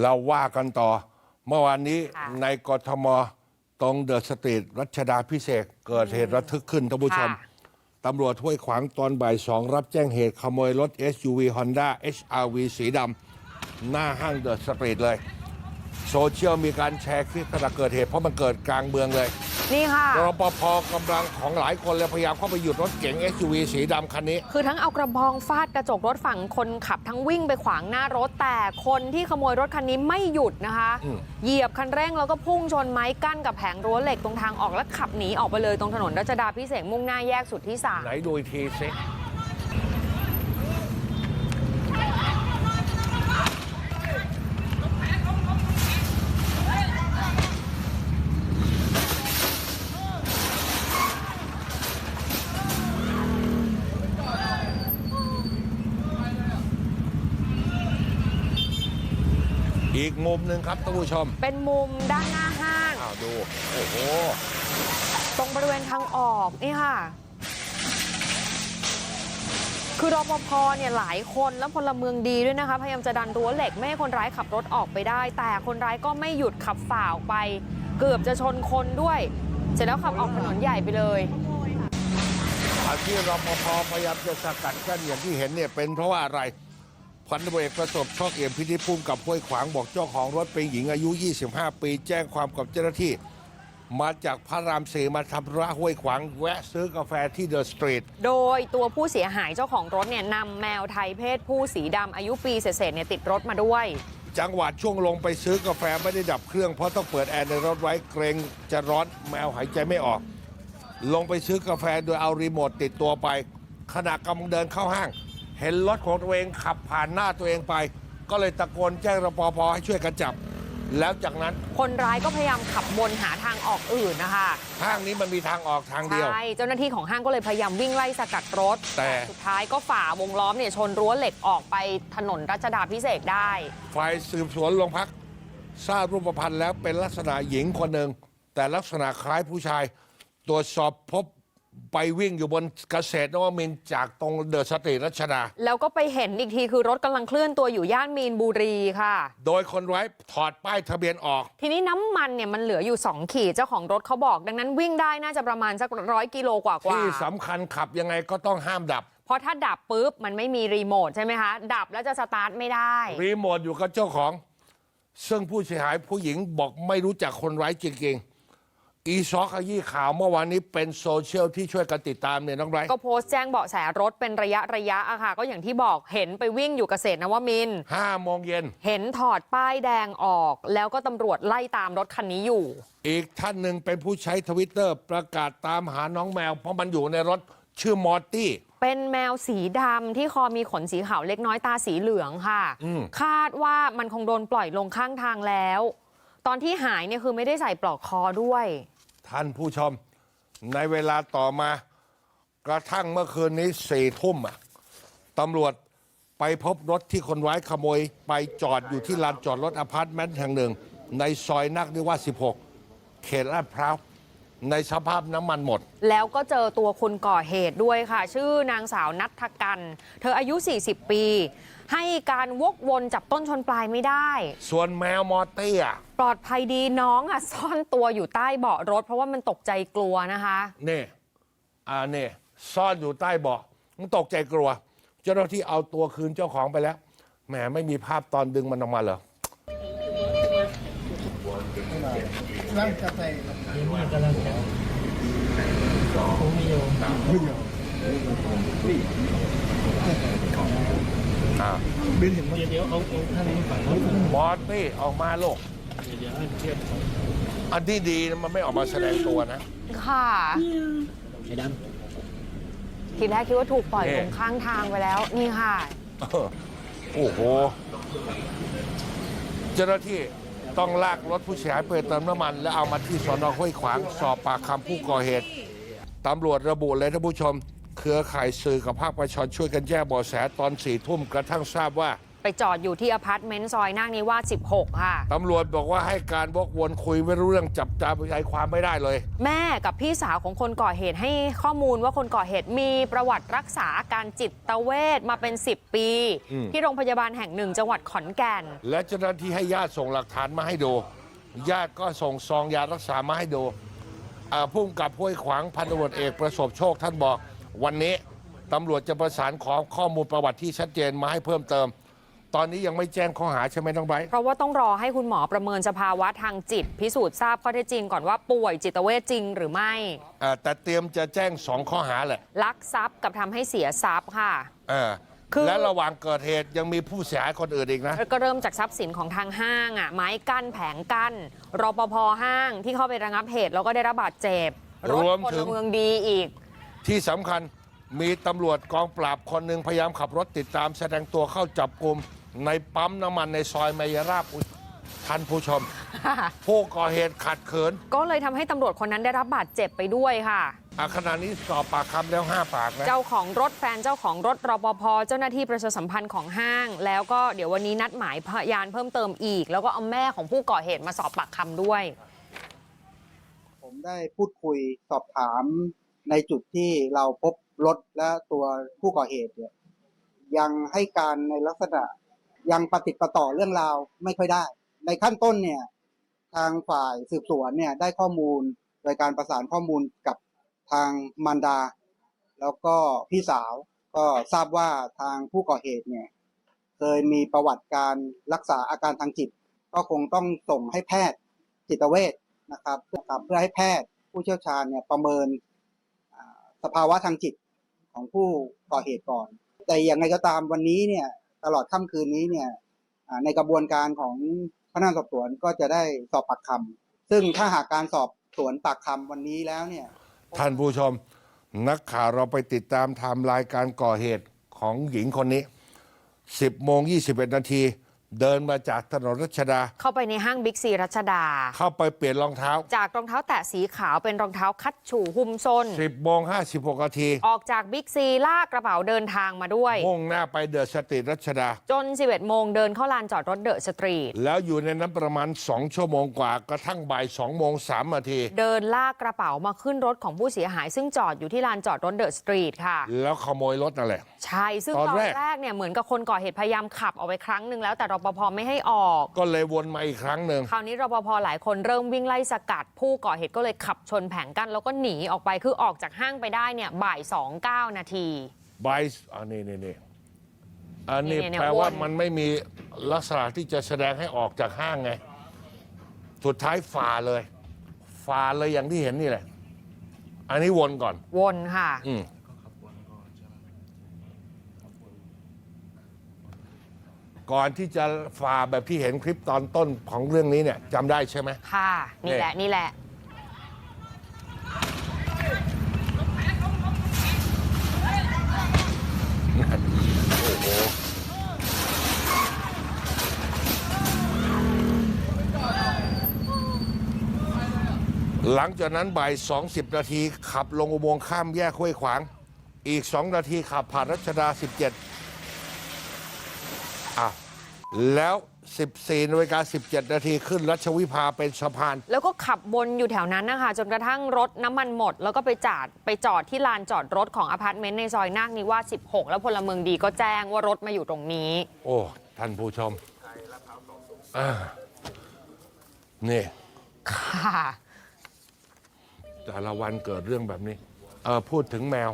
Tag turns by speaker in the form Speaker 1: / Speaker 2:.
Speaker 1: เราว่ากันต่อ เมื่อวานนี้
Speaker 2: ค่ะ
Speaker 1: ในกทมตรงเดอะสตรีทรัชดาพิเศษกเกิดเหตุระทึกขึ้นท่านผู้ชม
Speaker 2: ค่ะ
Speaker 1: ตำรวจห้วยขวางตอนบ่ายสองรับแจ้งเหตุขโมยรถ SUV Honda HRV สีดำหน้าห้างเดอะสตรีทเลย โซเชียลมีการแชร์คลิปขณะเกิดเหตุเพราะมันเกิดกลางเมืองเลย
Speaker 2: นี่ค่ะ
Speaker 1: รปภกำลังของหลายคนเลยพยายามเข้าไปหยุดรถเก๋ง SUV สีดำคันนี้
Speaker 2: คือทั้งเอากระบองฟาดกระจกรถฝั่งคนขับทั้งวิ่งไปขวางหน้ารถแต่คนที่ขโมยรถคันนี้ไม่หยุดนะคะ
Speaker 1: อืม
Speaker 2: เหยียบคันเร่งแล้วก็พุ่งชนไม้กั้นกับแผงรั้วเหล็กตรงทางออกแล้วขับหนีออกไปเลยตรงถนนรัชดาพิเศษกมุ่งหน้าแยกสุดที่สาม
Speaker 1: ไหนดูอีกทีสิ อีกมุมหนึ่งครับท่านผู้ชม
Speaker 2: เป็นมุมด้านหน้าห้าง
Speaker 1: อ้าวดู โอ้โห
Speaker 2: ตรงบริเวณทางออกนี่ค่ะ คือรปภเนี่ยหลายคนแล้วพลเมืองดีด้วยนะคะ พยายามจะดันรั้วเหล็กไม่ให้คนร้ายขับรถออกไปได้ แต่คนร้ายก็ไม่หยุดขับฝ่าออกไป เกือบจะชนคนด้วย เสร็จแล้วขับออกถนนใหญ่ไปเลย
Speaker 1: อาที่รปภพยายามจะสกัดกั้นอย่างที่เห็นเนี่ยเป็นเพราะว่าอะไร พันตำรวจเอกประสบโชคเอี่ยมพิธิพุ่มกับห้วยขวางบอกเจ้าของรถเป็นหญิงอายุ 25 ปี แจ้งความกับเจ้าหน้าที่ มาจากพระรามสี่มาทำธุระห้วยขวาง แวะซื้อกาแฟที่เดอะสตรีท
Speaker 2: โดยตัวผู้เสียหายเจ้าของรถเนี่ยนำแมวไทยเพศผู้สีดำอายุปีเศษๆเนี่ยติดรถมาด้วย
Speaker 1: จังหวะช่วงลงไปซื้อกาแฟไม่ได้ดับเครื่องเพราะต้องเปิดแอร์ในรถไว้เกรงจะร้อนแมวหายใจไม่ออก ลงไปซื้อกาแฟโดยเอารีโมทติดตัวไปขณะกำลังเดินเข้าห้าง เห็นรถของตัวเองขับผ่านหน้าตัวเองไป ก็เลยตะโกนแจ้งรปภให้ช่วยกันจับ แล้วจากนั้น
Speaker 2: คนร้ายก็พยายามขับวนหาทางออกอื่นนะคะ
Speaker 1: ห้างนี้มันมีทางออกทางเดียว
Speaker 2: ใช่เจ้าหน้าที่ของห้างก็เลยพยายามวิ่งไล่สกัดรถ
Speaker 1: แต่
Speaker 2: สุดท้ายก็ฝ่าวงล้อมเนี่ยชนรั้วเหล็กออกไปถนนรัชดาพิเศษกได้
Speaker 1: ฝ่ายสืบสวนโรงพัก ทราบรูปพรรณแล้วเป็นลักษณะหญิงคนหนึ่ง แต่ลักษณะคล้ายผู้ชาย ตรวจสอบพบ ไปวิ่งอยู่บนเกษตรนวมินทร์จากตรงเดอะสตรีทรัชดา
Speaker 2: แล้วก็ไปเห็นอีกทีคือรถกำลังเคลื่อนตัวอยู่ย่านมีนบุรีค่ะ
Speaker 1: โดยคนร้ายถอดป้ายทะเบียนออก
Speaker 2: ทีนี้น้ำมันเนี่ยมันเหลืออยู่ 2 ขีดเจ้าของรถเขาบอก ดังนั้นวิ่งได้น่าจะประมาณสักร้อยกิโลกว่ากว่า
Speaker 1: ที่สำคัญขับยังไงก็ต้องห้ามดับ
Speaker 2: เพราะถ้าดับปุ๊บมันไม่มีรีโมทใช่ไหมคะ ดับแล้วจะสตาร์ทไม่ได้
Speaker 1: รีโมทอยู่กับเจ้าของ ซึ่งผู้เสียหายผู้หญิงบอกไม่รู้จักคนร้ายจริงๆ อีซอกขยี้ข่าวเมื่อวานนี้เป็นโซเชียลที่ช่วยกันติดตามเนี่ยน้องไบรท์
Speaker 2: ก็โพสต์แจ้งเบาะแสรถเป็นระยะระยะอะค่ะ ก็อย่างที่บอกเห็นไปวิ่งอยู่เกษตรนวมินทร์
Speaker 1: ห้าโมงเย็น
Speaker 2: เห็นถอดป้ายแดงออก แล้วก็ตำรวจไล่ตามรถคันนี้อยู่
Speaker 1: อีกท่านหนึ่งเป็นผู้ใช้ทวิตเตอร์ประกาศตามหาน้องแมว เพราะมันอยู่ในรถชื่อมอร์ตี้
Speaker 2: เป็นแมวสีดำที่คอมีขนสีขาวเล็กน้อยตาสีเหลืองค่ะ
Speaker 1: อืม
Speaker 2: คาดว่ามันคงโดนปล่อยลงข้างทางแล้ว ตอนที่หายเนี่ยคือไม่ได้ใส่ปลอกคอด้วย
Speaker 1: ท่านผู้ชม ในเวลาต่อมากระทั่งเมื่อคืนนี้สี่ทุ่มอะตำรวจไปพบรถที่คนร้ายขโมย ไปจอดอยู่ที่ลานจอดรถอพาร์ตเมนต์แห่งหนึ่ง ในซอยนักนิวาส16 เขตลาดพร้าว ในสภาพน้ำมันหมด
Speaker 2: แล้วก็เจอตัวคนก่อเหตุด้วยค่ะ ชื่อนางสาวนัทกัน เธออายุ 40 ปี ให้การวกวนจับต้นชนปลายไม่ได้
Speaker 1: ส่วนแมวมอร์ตี้อะ
Speaker 2: ปลอดภัยดีน้องอะซ่อนตัวอยู่ใต้เบาะรถ เพราะว่ามันตกใจกลัวนะคะ
Speaker 1: นี่อ่านี่ซ่อนอยู่ใต้เบาะมันตกใจกลัว เจ้าหน้าที่เอาตัวคืนเจ้าของไปแล้วแหมไม่มีภาพตอนดึงมันออกมาเหรอ
Speaker 3: ร่างกาแฟ
Speaker 4: นี่มันกำลังจะผมมีอยู่
Speaker 1: อ่า
Speaker 3: บินเห็นไหม
Speaker 4: เดี๋ยวเดี๋ยวเอาเอาท่านนี้ฝั่งนู้น
Speaker 1: มอร์ตี้ออกมาโลก
Speaker 4: เดี๋ยวเดี๋ยวให้เทียบกัน
Speaker 1: อันที่ดีนะมันไม่ออกมาแสดงตัวนะ
Speaker 2: ค่ะ
Speaker 4: ไอ้ด
Speaker 2: ทีแรกคิดว่าถูกปล่อยลงข้างทางไปแล้ว นี่ค่ะ
Speaker 1: เออโอ้โห เจ้าหน้าที่ ต้องลากรถผู้เสียหายไปเติมน้ำมัน แล้วเอามาที่สอนอห้วยขวางสอบปากคำผู้ก่อเหตุตำรวจระบุเลยท่านผู้ชม เครือข่ายสื่อกับภาคประชาชนช่วยกันแจ้งเบาะแสตอนสี่ทุ่มกระทั่งทราบว่า
Speaker 2: ไปจอดอยู่ที่อพาร์ตเมนต์ซอยนาคนิวาส16 ค่ะ
Speaker 1: ตำรวจบอกว่าให้การวกวนคุยไม่รู้เรื่องจับใจความไม่ได้เลย
Speaker 2: แม่กับพี่สาวของคนก่อเหตุให้ข้อมูลว่าคนก่อเหตุมีประวัติรักษาอาการจิตเวชมาเป็น 10 ปี
Speaker 1: อืม
Speaker 2: ที่โรงพยาบาลแห่งหนึ่งจังหวัดขอนแก่น
Speaker 1: และเจ้าหน้าที่ให้ญาติส่งหลักฐานมาให้ดู ญาติก็ส่งซองยารักษามาให้ดูอ่าผู้กำกับห้วยขวางพันตำรวจเอกประสบโชคท่านบอก วันนี้ตำรวจจะประสานขอข้อมูลประวัติที่ชัดเจนมาให้เพิ่มเติม ตอนนี้ยังไม่แจ้งข้อหาใช่ไหมน้องไบร์ท
Speaker 2: เพราะว่าต้องรอให้คุณหมอประเมินสภาวะทางจิต พิสูจน์ทราบข้อเท็จจริงก่อนว่าป่วยจิตเวชจริงหรือไม่
Speaker 1: อ่าแต่เตรียมจะแจ้งสองข้อหาแหละ
Speaker 2: ลักทรัพย์กับทำให้เสียทรัพย์ค่ะ
Speaker 1: เออ
Speaker 2: คือ
Speaker 1: และระหว่างเกิดเหตุยังมีผู้เสียหายคนอื่นอีกนะ
Speaker 2: ก็เริ่มจากทรัพย์สินของทางห้างอะไม้กั้นแผงกั้นรปภห้างที่เข้าไประงับเหตุแล้วก็ได้รับบาดเจ็บรถ
Speaker 1: รวม
Speaker 2: พ
Speaker 1: ถึ
Speaker 2: ล
Speaker 1: ง
Speaker 2: เมืองดีอีก
Speaker 1: ที่สำคัญมีตำรวจกองปราบคนหนึ่งพยายามขับรถติดตามแสดงตัวเข้าจับกลุ่ม ในปั๊มน้ำมันในซอยมายราบอุ๊ยท่านผู้ชม ผู้ก่อเหตุขัดขืน
Speaker 2: ก็เลยทำให้ตำรวจคนนั้นได้รับบาดเจ็บไปด้วยค่ะ
Speaker 1: อาขณะนี้สอบปากคำแล้ว 5 ปากนะ
Speaker 2: เจ้าของรถแฟนเจ้าของรถรปภเจ้าหน้าที่ประชาสัมพันธ์ของห้าง แล้วก็เดี๋ยววันนี้นัดหมายพยานเพิ่มเติมอีก แล้วก็เอาแม่ของผู้ก่อเหตุมาสอบปากคำด้วย
Speaker 3: ผมได้พูดคุยสอบถามในจุดที่เราพบรถและตัวผู้ก่อเหตุเนี่ยยังให้การในลักษณะ ยังปฏิปต่อเรื่องราวไม่ค่อยได้ ในขั้นต้นเนี่ยทางฝ่ายสืบสวนเนี่ยได้ข้อมูลโดยการประสานข้อมูลกับทางมารดา แล้วก็พี่สาวก็ทราบว่าทางผู้ก่อเหตุเนี่ยเคยมีประวัติการรักษาอาการทางจิต ก็คงต้องส่งให้แพทย์จิตเวชนะครับเพื่อเพื่อให้แพทย์ผู้เชี่ยวชาญเนี่ยประเมินสภาวะทางจิตของผู้ก่อเหตุก่อน แต่อย่างไรก็ตามวันนี้เนี่ย ตลอดค่ำคืนนี้เนี่ยในกระบวนการของพนักงานสอบสวนก็จะได้สอบปากคำซึ่งถ้าหากการสอบสวนปากคำวันนี้แล้วเนี่ย
Speaker 1: ท่านผู้ชม นักข่าวเราไปติดตามไทม์ไลน์การก่อเหตุของหญิงคนนี้ 10โมง21 นาที เดินมาจากถนนรัชดา
Speaker 2: เข้าไปในห้างบิ๊กซีรัชดา
Speaker 1: เข้าไปเปลี่ยนรองเท้า
Speaker 2: จากรองเท้าแตะสีขาวเป็นรองเท้าคัดฉู่หุ้มซน
Speaker 1: 10โมง56นาที
Speaker 2: ออกจากบิ๊กซีลากกระเป๋าเดินทางมาด้วย
Speaker 1: มุ่งหน้าไปเดอะสตรีทรัชดา
Speaker 2: จน 11 โมงเดินเข้าลานจอดรถเดอะสตรีท
Speaker 1: แล้วอยู่ในนั้นประมาณ 2 ชั่วโมงกว่ากระทั่งบ่าย2โมง3นาที
Speaker 2: เดินลากกระเป๋ามาขึ้นรถของผู้เสียหาย ซึ่งจอดอยู่ที่ลานจอดรถเดอะสตรีทค่ะ
Speaker 1: แล้วขโมยรถนั่นแหละ
Speaker 2: ใช่ ซึ่ง
Speaker 1: ตอน
Speaker 2: ตอน
Speaker 1: แรก
Speaker 2: แรกเนี่ยเหมือนกับคนก่อเหตุพยายามขับออกไปครั้งหนึ่งแล้วแต่รปภไม่ให้ออก
Speaker 1: ก็เลยวนมาอีกครั้งหนึ่ง
Speaker 2: คราวนี้รปภหลายคนเริ่มวิ่งไล่สกัด ผู้ก่อเหตุก็เลยขับชนแผงกั้นแล้วก็หนีออกไปคือออกจากห้างไปได้เนี่ยบ่าย2 9นาที
Speaker 1: ไบส์อันนี้นี่นี่อันนี้
Speaker 2: นี่เนี่ย
Speaker 1: แปลว่า
Speaker 2: วน
Speaker 1: มันไม่มีลักษณะที่จะแสดงให้ออกจากห้างไง สุดท้ายฝ่าเลย ฝ่าเลยอย่างที่เห็นนี่แหละ อันนี้วนก่อน
Speaker 2: วนค่ะ
Speaker 1: อืม ก่อนที่จะฝ่าแบบที่เห็นคลิปตอนต้นของเรื่องนี้เนี่ยจำได้ใช่ไหม
Speaker 2: ค่ะ นี่แหละ นี่แหละ
Speaker 1: หลังจากนั้นบ่าย20 นาทีขับลงอุโมงค์ข้ามแยกห้วยขวาง อีก 2 นาทีขับผ่านรัชดา 17อะ แล้ว 14นาฬิกา17 นาทีขึ้นรัชวิภาเป็นสะพาน
Speaker 2: แล้วก็ขับวนอยู่แถวนั้นนะคะ จนกระทั่งรถน้ำมันหมด แล้วก็ไปจอดไปจอดที่ลานจอดรถของอพาร์ตเมนต์ในซอยนาคนิวาส16 แล้วพลเมืองดีก็แจ้งว่ารถมาอยู่ตรงนี้
Speaker 1: โอ้ ท่านผู้ชมอ่านี่
Speaker 2: ค่ะ
Speaker 1: แต่ละวันเกิดเรื่องแบบนี้ เออพูดถึงแมว